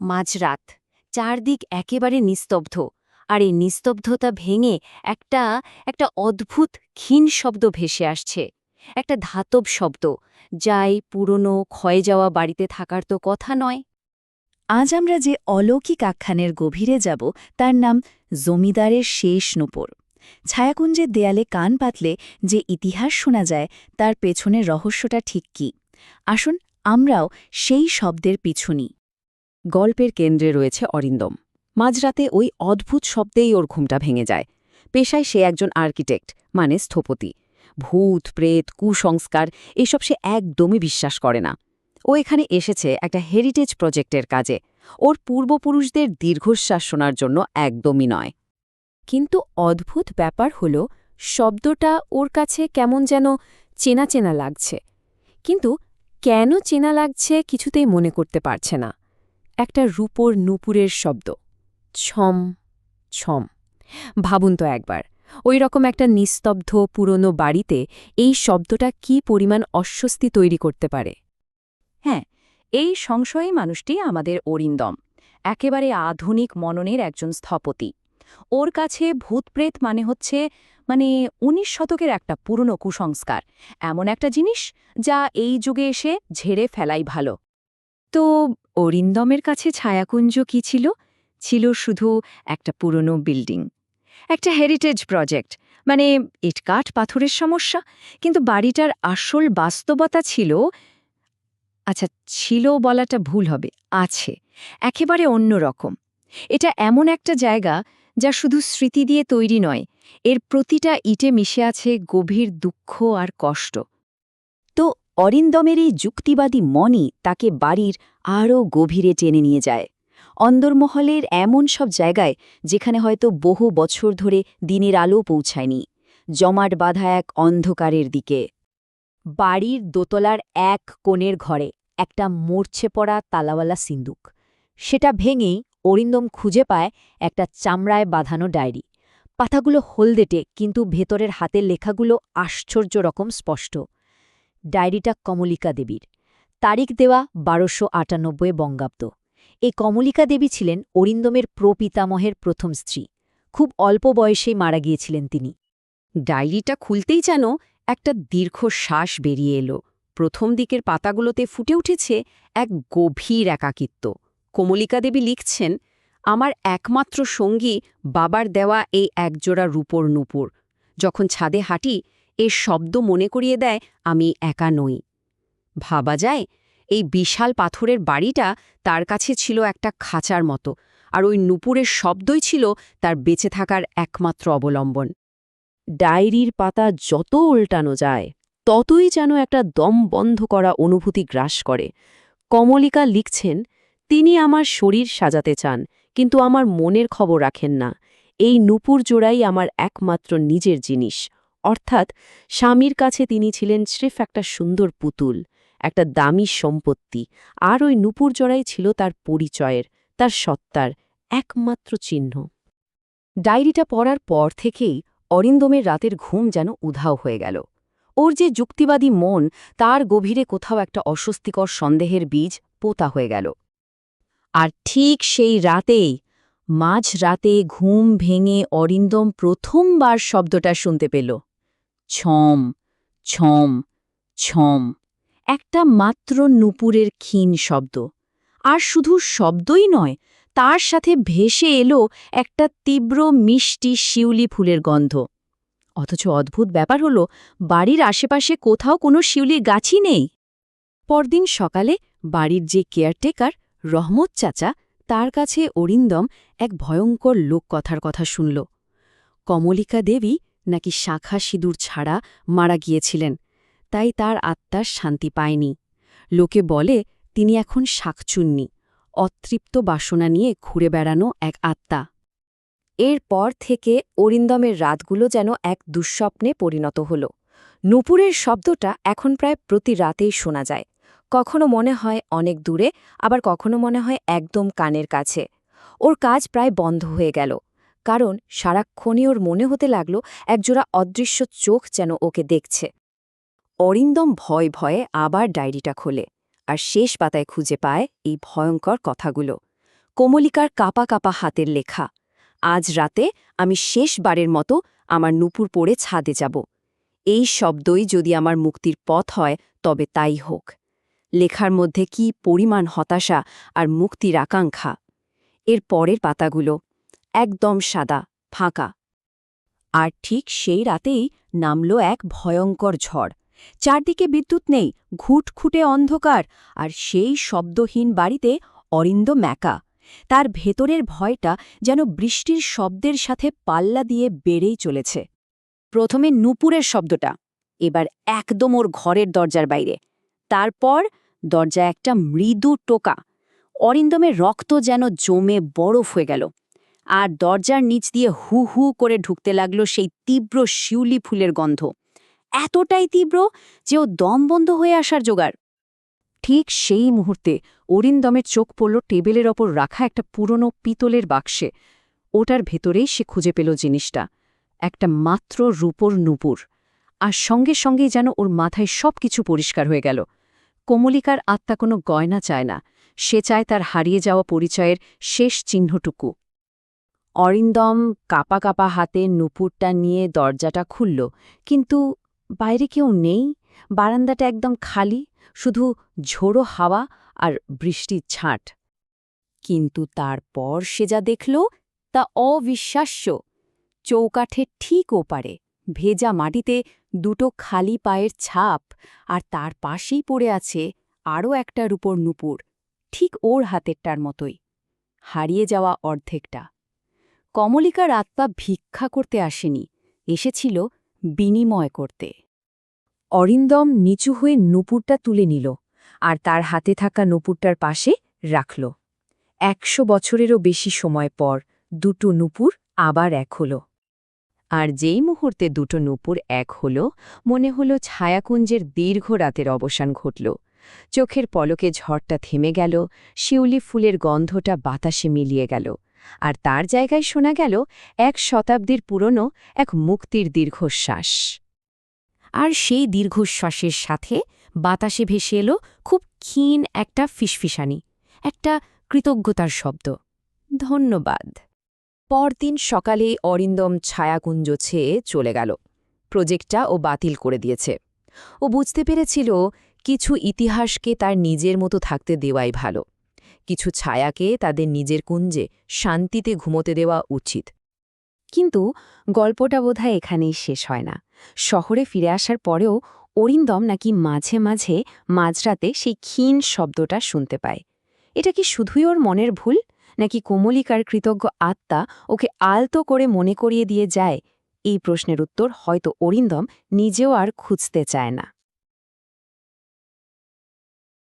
মাঝরাত, চারদিক একেবারে নিস্তব্ধ, আর এই নিস্তব্ধতা ভেঙে একটা একটা অদ্ভুত ক্ষীণ শব্দ ভেসে আসছে। একটা ধাতব শব্দ, যাই পুরনো ক্ষয়ে যাওয়া বাড়িতে থাকার তো কথা নয়। আজ আমরা যে অলৌকিক আখ্যানের গভীরে যাব, তার নাম জমিদারের শেষ নোপর। ছায়াকুঞ্জের দেয়ালে কান পাতলে যে ইতিহাস শোনা যায়, তার পেছনের রহস্যটা ঠিক কি? আসুন আমরাও সেই শব্দের পিছু নিই। গল্পের কেন্দ্রে রয়েছে অরিন্দম। মাঝরাতে ওই অদ্ভুত শব্দেই ওর ঘুমটা ভেঙে যায়। পেশায় সে একজন আর্কিটেক্ট মানে স্থপতি। ভূত, প্রেত, কুসংস্কার, এসব সে একদমই বিশ্বাস করে না। ও এখানে এসেছে একটা হেরিটেজ প্রজেক্টের কাজে। ওর পূর্বপুরুষদের দীর্ঘশ্বাস শোনার জন্য একদমই নয়। কিন্তু অদ্ভুত ব্যাপার হল, শব্দটা ওর কাছে কেমন যেন চেনা চেনা লাগছে। কিন্তু কেন চেনা লাগছে কিছুতেই মনে করতে পারছে না। একটা রূপোর নুপুরের শব্দ। ছম ছম। ভাবুন তো একবার, ওই রকম একটা নিস্তব্ধ পুরনো বাড়িতে এই শব্দটা কি পরিমাণ অস্বস্তি তৈরি করতে পারে? হ্যাঁ এই সংশয়ী মানুষটি আমাদের অরিন্দম, একেবারে আধুনিক মননের একজন স্থপতি। ওর কাছে ভূতপ্রেত মানে হচ্ছে মানে উনিশ শতকের একটা পুরনো কুসংস্কার, এমন একটা জিনিস যা এই যুগে এসে ঝেড়ে ফেলাই ভালো। তো অরিন্দমের কাছে ছায়াকুঞ্জ কি ছিল? ছিল শুধু একটা পুরনো বিল্ডিং। একটা হেরিটেজ প্রজেক্ট মানে ইটকাঠ পাথরের সমস্যা। কিন্তু বাড়িটার আসল বাস্তবতা ছিল আচ্ছা ছিল বলাটা ভুল হবে, আছে, একেবারে অন্য রকম। এটা এমন একটা জায়গা যা শুধু স্মৃতি দিয়ে তৈরি নয়, এর প্রতিটা ইটে মিশে আছে গভীর দুঃখ আর কষ্ট। তো অরিন্দমের এই যুক্তিবাদী মনই তাকে বাড়ির আরও গভীরে টেনে নিয়ে যায়। অন্দরমহলের এমন সব জায়গায় যেখানে হয়তো বহু বছর ধরে দিনের আলো পৌঁছায়নি। জমাট বাঁধা এক অন্ধকারের দিকে। বাড়ির দোতলার এক কোণের ঘরে একটা মরছে পড়া তালাওয়ালা সিন্দুক। সেটা ভেঙেই অরিন্দম খুঁজে পায় একটা চামড়ায় বাঁধানো ডায়েরি। পাতাগুলো হলদেটে, কিন্তু ভেতরের হাতের লেখাগুলো আশ্চর্য রকম স্পষ্ট। ডায়েরিটা কমলিকা দেবীর। তারিখ দেওয়া বারোশো আটানব্বই বঙ্গাব্দ। এই কমলিকা দেবী ছিলেন অরিন্দমের প্রপিতামহের প্রথম স্ত্রী। খুব অল্প বয়সেই মারা গিয়েছিলেন তিনি। ডায়েরিটা খুলতেই যেন একটা দীর্ঘ শ্বাস বেরিয়ে এলো। প্রথম দিকের পাতাগুলোতে ফুটে উঠেছে এক গভীর একাকিত্ব। কমলিকা দেবী লিখছেন, আমার একমাত্র সঙ্গী বাবার দেওয়া এই একজোড়া রূপোর নুপুর। যখন ছাদে হাঁটি এর শব্দ মনে করিয়ে দেয়, আমি একা নই। ভাবা যায়, এই বিশাল পাথরের বাড়িটা তার কাছে ছিল একটা খাঁচার মতো, আর ওই নুপুরের শব্দই ছিল তার বেঁচে থাকার একমাত্র অবলম্বন। ডায়েরির পাতা যত উল্টানো যায়, ততই যেন একটা দম বন্ধ করা অনুভূতি গ্রাস করে। কমলিকা লিখছেন, তিনি আমার শরীর সাজাতে চান, কিন্তু আমার মনের খবর রাখেন না। এই নুপুর জোড়াই আমার একমাত্র নিজের জিনিস। অর্থাৎ স্বামীর কাছে তিনি ছিলেন স্রেফ একটা সুন্দর পুতুল, একটা দামি সম্পত্তি, আর ওই নুপুর জোড়াই ছিল তার পরিচয়ের, তার সত্তার একমাত্র চিহ্ন। ডায়েরিটা পড়ার পর থেকেই অরিন্দমের রাতের ঘুম যেন উধাও হয়ে গেল। ওর যে যুক্তিবাদী মন, তার গভীরে কোথাও একটা অস্বস্তিকর সন্দেহের বীজ পোতা হয়ে গেল। আর ঠিক সেই রাতেই, মাঝ রাতে ঘুম ভেঙে অরিন্দম প্রথমবার শব্দটা শুনতে পেল। ছম ছম ছম। একটা মাত্র নুপুরের ক্ষীণ শব্দ। আর শুধু শব্দই নয়, তার সাথে ভেসে এলো একটা তীব্র মিষ্টি শিউলি ফুলের গন্ধ। অথচ অদ্ভুত ব্যাপার হলো, বাড়ির আশেপাশে কোথাও কোনো শিউলি গাছই নেই। পরদিন সকালে বাড়ির যে কেয়ারটেকার রহমত চাচা, তার কাছে অরিন্দম এক ভয়ঙ্কর লোককথার কথা শুনল। কমলিকা দেবী নাকি শাখা সিঁদুর ছাড়া মারা গিয়েছিলেন, তাই তার আত্মার শান্তি পায়নি। লোকে বলে, তিনি এখন শাকচুন্নি, অতৃপ্ত বাসনা নিয়ে ঘুরে বেড়ানো এক আত্মা। এরপর থেকে অরিন্দমের রাতগুলো যেন এক দুঃস্বপ্নে পরিণত হল। নুপুরের শব্দটা এখন প্রায় প্রতি রাতেই শোনা যায়। কখনো মনে হয় অনেক দূরে, আবার কখনো মনে হয় একদম কানের কাছে। ওর কাজ প্রায় বন্ধ হয়ে গেল। কারণ সারাক্ষণই ওর মনে হতে লাগল একজোড়া অদৃশ্য চোখ যেন ওকে দেখছে। অরিন্দম ভয় ভয়ে আবার ডায়েরিটা খোলে আর শেষ পাতায় খুঁজে পায় এই ভয়ঙ্কর কথাগুলো। কোমলিকার কাপা কাপা হাতের লেখা, আজ রাতে আমি শেষবারের মতো আমার নুপুর পড়ে ছাদে যাব। এই শব্দই যদি আমার মুক্তির পথ হয়, তবে তাই হোক। লেখার মধ্যে কি পরিমাণ হতাশা আর মুক্তির আকাঙ্ক্ষা? এর পরের পাতাগুলো একদম সাদা, ফাঁকা। আর ঠিক সেই রাতেই নামল এক ভয়ঙ্কর ঝড়। চারদিকে বিদ্যুৎ নেই ঘুটখুটে অন্ধকার, আর সেই শব্দহীন বাড়িতে অরিন্দ ম্যাকা। তার ভেতরের ভয়টা যেন বৃষ্টির শব্দের সাথে পাল্লা দিয়ে বেড়েই চলেছে। প্রথমে নুপুরের শব্দটা, এবার একদম ওর ঘরের দরজার বাইরে। তারপর দরজা একটা মৃদু টোকা। অরিন্দমের রক্ত যেন জমে বরফ হয়ে গেল। আর দরজার নিচ দিয়ে হু হু করে ঢুকতে লাগল সেই তীব্র শিউলি ফুলের গন্ধ। এতটাই তীব্র যে ও দম বন্ধ হয়ে আসার জোগাড়। ঠিক সেই মুহূর্তে অরিন্দমের চোখ পড়ল টেবিলের ওপর রাখা একটা পুরনো পিতলের বাক্সে। ওটার ভেতরেই সে খুঁজে পেল জিনিসটা। একটা মাত্র রূপর নুপুর। আর সঙ্গে সঙ্গেই যেন ওর মাথায় সব কিছু পরিষ্কার হয়ে গেল। কোমলিকার আত্মা কোনো গয়না চায় না। সে চায় তার হারিয়ে যাওয়া পরিচয়ের শেষ চিহ্নটুকু। অরিন্দম কাপা কাপা হাতে নুপুরটা নিয়ে দরজাটা খুলল, কিন্তু বাইরে কেউ নেই, বারান্দাটা একদম খালি, শুধু ঝোড়ো হাওয়া আর বৃষ্টির ছাঁট। কিন্তু তারপর সে যা দেখল তা অবিশ্বাস্য। চৌকাঠে ঠিক ওপারে, ভেজা মাটিতে দুটো খালি পায়ের ছাপ, আর তার পাশেই পড়ে আছে আরও একটা রূপর নুপুর, ঠিক ওর হাতেরটার মতোই। হারিয়ে যাওয়া অর্ধেকটা। কমলিকার আত্মা ভিক্ষা করতে আসেনি, এসেছিল বিনিময় করতে। অরিন্দম নিচু হয়ে নুপুরটা তুলে নিল আর তার হাতে থাকা নুপুরটার পাশে রাখল। একশো বছরেরও বেশি সময় পর দুটো নুপুর আবার এক হল। আর যেই মুহূর্তে দুটো নুপুর এক হল, মনে হল ছায়াকুঞ্জের দীর্ঘ রাতের অবসান ঘটল। চোখের পলকে ঝড়টা থেমে গেল, শিউলি ফুলের গন্ধটা বাতাসে মিলিয়ে গেল। আর তার জায়গায় শোনা গেল এক শতাব্দীর পুরনো এক মুক্তির দীর্ঘশ্বাস। আর সেই দীর্ঘশ্বাসের সাথে বাতাসে ভেসে এলো খুব ক্ষীণ একটা ফিসফিসানি, একটা কৃতজ্ঞতার শব্দ। ধন্যবাদ। পরদিন সকালে অরিন্দম ছায়াকুঞ্জ ছেয়ে চলে গেল। প্রজেক্টটা ও বাতিল করে দিয়েছে। ও বুঝতে পেরেছিল কিছু ইতিহাসকে তার নিজের মতো থাকতে দেওয়াই ভালো। কিছু ছায়াকে তাদের নিজের কুঞ্জে শান্তিতে ঘুমোতে দেওয়া উচিত। কিন্তু গল্পটা বোধহয় এখানেই শেষ হয় না। শহরে ফিরে আসার পরেও অরিন্দম নাকি মাঝে মাঝে মাঝরাতে সেই ক্ষীণ শব্দটা শুনতে পায়। এটা কি শুধুই ওর মনের ভুল? নাকি কোমলিকার কৃতজ্ঞ আত্মা ওকে আলতো করে মনে করিয়ে দিয়ে যায়? এই প্রশ্নের উত্তর হয়তো অরিন্দম নিজেও আর খুঁজতে চায় না।